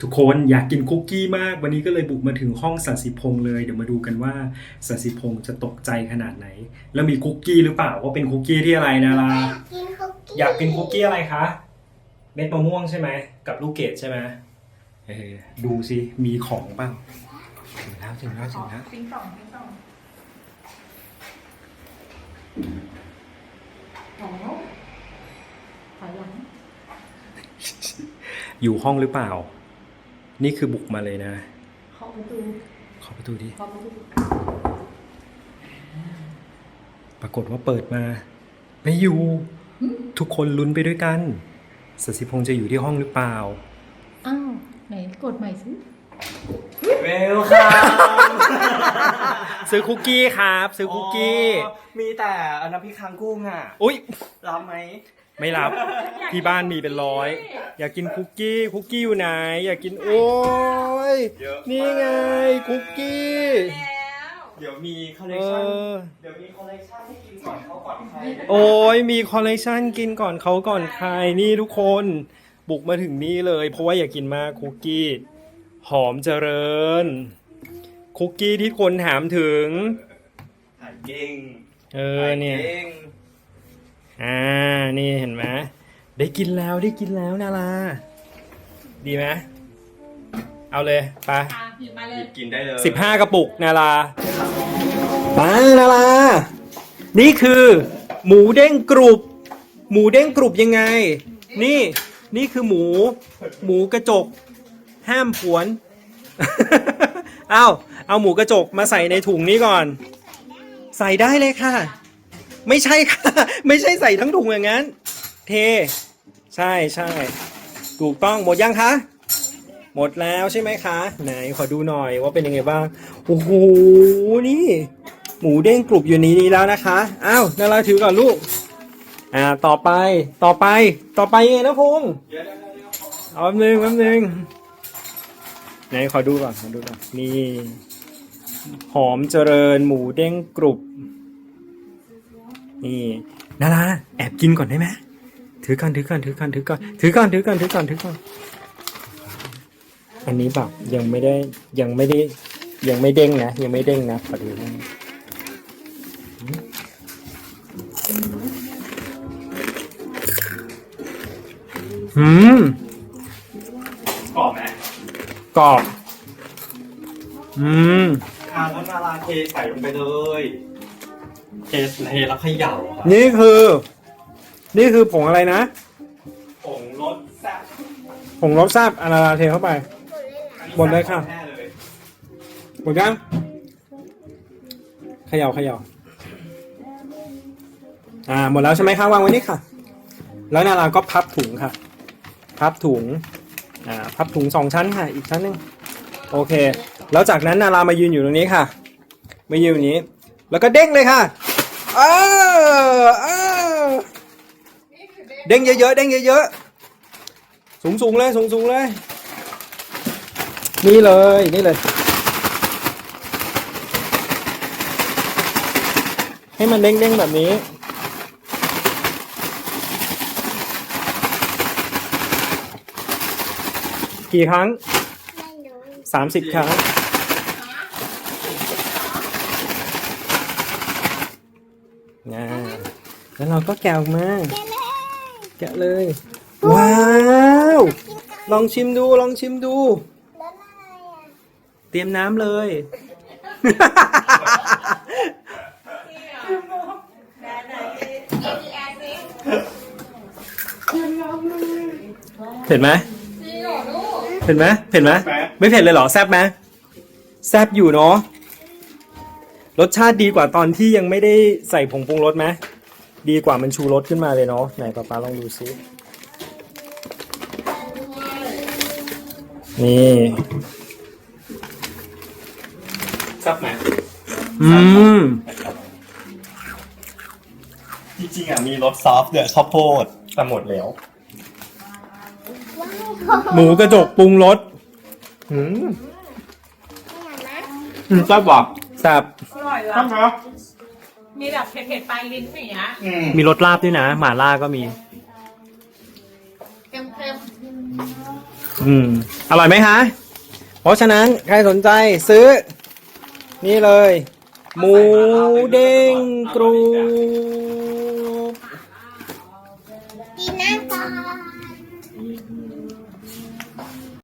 ทุกคนอยากกินคุกกี้มาก วันนี้ก็เลยบุกมาถึงห้องสันสิพงษ์เลยเดี๋ยวมาดูกันว่าสันสิพงษ์จะตกใจขนาดไหน แล้วมีคุกกี้หรือเปล่าว่าเป็นคุกกี้ที่อะไรนารากินคุกกี้อยากกินคุกกี้อะไรคะเม็ดมะม่วงใช่ไหมกับลูกเกดใช่ไหมเออดูสิมีของบ้างถึงแล้วถึงแล้วถึงแล้วปิ้งสองปิ้งสองโอ้ถอยหลังอยู่ห้องหรือเปล่า นี่คือบุกมาเลยนะเคาะประตูขอประตูดิ เคาะประตูปรากฏว่าเปิดมา ไม่อยู่ ทุกคนลุ้นไปด้วยกันสสิพงษ์จะอยู่ที่ห้องหรือเปล่า อ้าวไหนกดใหม่สิเวลค่ะซื้อคุกกี้ครับ ซื้อคุกกี้ มีแต่อันน้ำพริกคางกุ้งอะ อุ้ยรับไหม ไม่รับ ที่บ้านมีเป็นร้อย อยากกินคุกกี้ คุกกี้อยู่ไหน อยากกินโอ้ย เยอะนี่ไงคุกกี้เดี๋ยวมีคอลเลเอกชันอเดี๋ยวมีคอลเลกชันให้กินก่อนเข้าก่อนใครโอ้ยมีคอลเลคชันกินก่อนเขาก่อนใครนี่ทุกคนบุกมาถึงนี่เลย เพราะว่าอยากกินมากคุกกี้ หอมเจริญ คุกกี้ที่คนถามถึงถ่ายเก่งเออเนี่ยถ่าก่ง อ่า นี่เห็นไหมได้กินแล้วได้กินแล้วนาราดีไหมเอาเลยไปอะหยิบมาเลหยยิบกินได้เลยสิบห้ากระปุกนารามานารานี่คือ หมูเด้งกรุบ หมูเด้งกรุบยังไง นี่ นี่คือหมู หมูกระจก ห้ามผวน เอาเอาหมูกระจกมาใส่ในถุงนี้ก่อน ใส่ได้เลยค่ะ ไม่ใช่ค่ะ ไม่ใช่ใส่ทั้งถุงอย่างนั้น เท ใช่ใช่ถูกต้องหมดยังคะ หมดแล้วใช่ไหมคะ ไหนขอดูหน่อยว่าเป็นยังไงบ้างโอ้โหนี่ หมูเด้งกรุบอยู่ในนี้แล้วนะคะอ้าวนาราถือก่อนลูกอ่าต่อไปต่อไปต่อไปยังไงนะพงษ์เอาแป๊บนึงแป๊บนึงไหนขอดูก่อนขอดูก่อนนี่หอมเจริญหมูเด้งกรุบ นี่นาราแอบกินก่อนได้ไหมถือก่อนถือก่อนถือก่อนถือก่อนถือก่อนถือก่อนถือก่อนถือก่อนอันนี้แบบยังไม่ได้ยังไม่ได้ ยังไม่เด้งนะ ยังไม่เด้งนะขอดูนะอืมกรอบไหมกรอบ อืม ทางแล้วนาราเทใส่ลงไปเลย เทเทแล้วเขย่าครับนี่คือ นี่คือผงอะไรนะ ผงรสแซ่บผงรสแซ่บอานาราเทเข้าไปหมดเลยค่ะ แน่เลยหมดยังเขย่าเขย่าอ่า หมดแล้วใช่ไหมคะวางไว้นี่ค่ะ แล้วนาราก็พับถุงค่ะ พับถุง อ่า พับถุงสองชั้นค่ะ อีกชั้นหนึ่งโอเค แล้วจากนั้นนารามายืนอยู่ตรงนี้ค่ะ มายืนอย่างนี้ แล้วก็เด้งเลยค่ะ เออเออเด้งเยอะๆเด้งเยอะๆสูงๆเลยสูงๆเลย นี่เลยนี่เลย ให้มันเด้งๆแบบนี้กี่ครั้งสามสิบครั้ง นะแล้ว เราก็แกะออกมาแกะเลยแกะเลย ว้าว ลองชิมดู ลองชิมดูแล้วอะไรอะเตรียมน้ำเลย เผ็ดไหมเผ็ดไหมเผ็ดไหมไม่เผ็ดเลยเหรอ แซบไหมแซบอยู่เนาะรสชาติดีกว่าตอนที่ยังไม่ได้ใส่ผงปรุงรสไหม ดีกว่ามันชูรสขึ้นมาเลยเนาะไหนป๊าป๊าลองดูซินี่แซ่บไหมอืมจริงๆอะมีรสซอฟต์เนี่ยข้าวโพดแต่หมดแล้วว้าวหมูกระจกปรุงรสอืมไม่อยากนะอืมแซ่บว่ะแซ่บอร่อยแซ่ละบนะ มีแบบเผ็ดๆปลายลิ้นอย่างเงี้ยอืมมีรสลาบด้วยนะ หม่าล่าก็มี เค็มอืม อร่อยไหมคะเพราะฉะนั้นใครสนใจซื้อ นี่เลย หมูเด้งกรุบกินน้ำก่อน